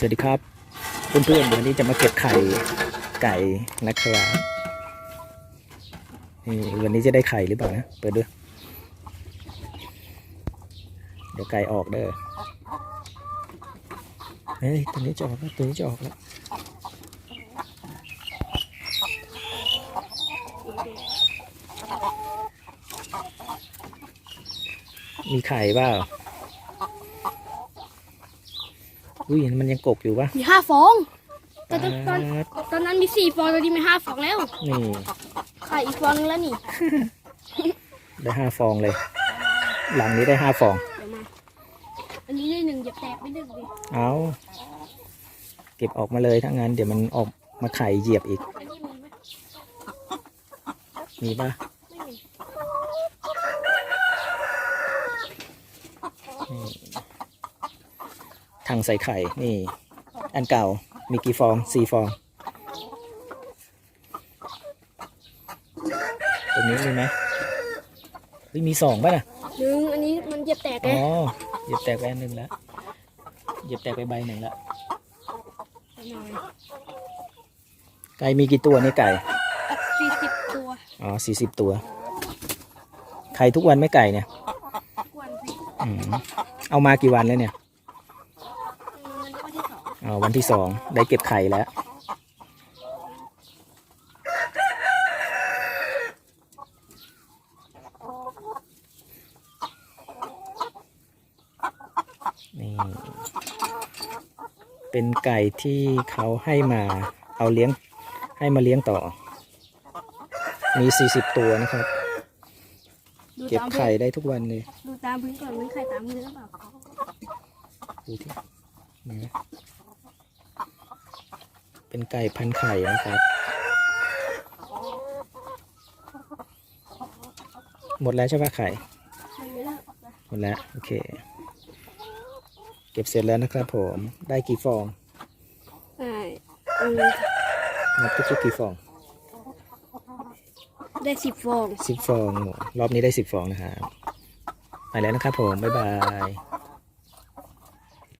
สวัสดีครับ เพื่อนๆวันนี้จะมาเก็บไข่ไก่นะครับนี่วันนี้จะได้ไข่หรือเปล่านะเปิดดูเดี๋ยวไก่ออกเด้อเฮ้ยตัวนี้จะออกแล้วตัวนี้จะออกแล้วมีไข่เปล่า อุ้ยมันยังกบอยู่ปะมีห้าฟอง แต่ตอนตอนป๊าดตอนนั้นมีสี่ฟองตอนนี้มีห้าฟองแล้วนี่ไข่อีกฟองนึงแล้วนี่ ได้ห้าฟองเลย หลังนี้ได้ห้าฟองเดี๋ยวมาอันนี้ได้หนึ่งอย่าแตกไปหนึ่งดิเอาเก็บออกมาเลยถ้างั้นเดี๋ยวมันออกมาไข่เหยียบอีก อันนี้มีไหมมีปะไม่มีนี่ ถังใส่ไข่ นี่ อันเก่า มีกี่ฟองสี่ฟอง ตรงนี้มีไหมเฮ้ยมีสองป่ะน่ะหนึ่งอันนี้มันอย่าแตกอ๋ไงอเหยียบแตกไปอันหนึ่งแล้ว เหยียบแตกไปใบหนึ่งแล้ว ไก่มีกี่ตัวนี่ไก่ สี่สิบตัวอ๋อสี่สิบตัว ไข่ทุกวันไหม่ไก่เนี่ย กวนสิอืมเอามากี่วันแล้วเนี่ย อืมมันก็ที่สอง อ๋อ วันที่สองได้เก็บไข่แล้ว นี่ เป็นไก่ที่เขาให้มาเอาเลี้ยงให้มาเลี้ยงต่อ มีสี่สิบตัวนะครับดูเก็บตามพื้ไข่นได้ทุกวันเลย ดูตามพื้นก่อนมันไข่ตามพื้นหรือเปล่าดูที่นี่นะ เป็นไก่พันไข่นะครับ หมดแล้วใช่ปะไข่มันไม่เลิกหมดแล้ว โอเค เก็บเสร็จแล้วนะครับผม ได้กี่ฟองใช่อืมนับทุกๆกี่ฟอง ได้สิบฟองสิบฟอง รอบนี้ได้สิบฟองนะครับ ไปแล้วนะครับผม บ๊ายบาย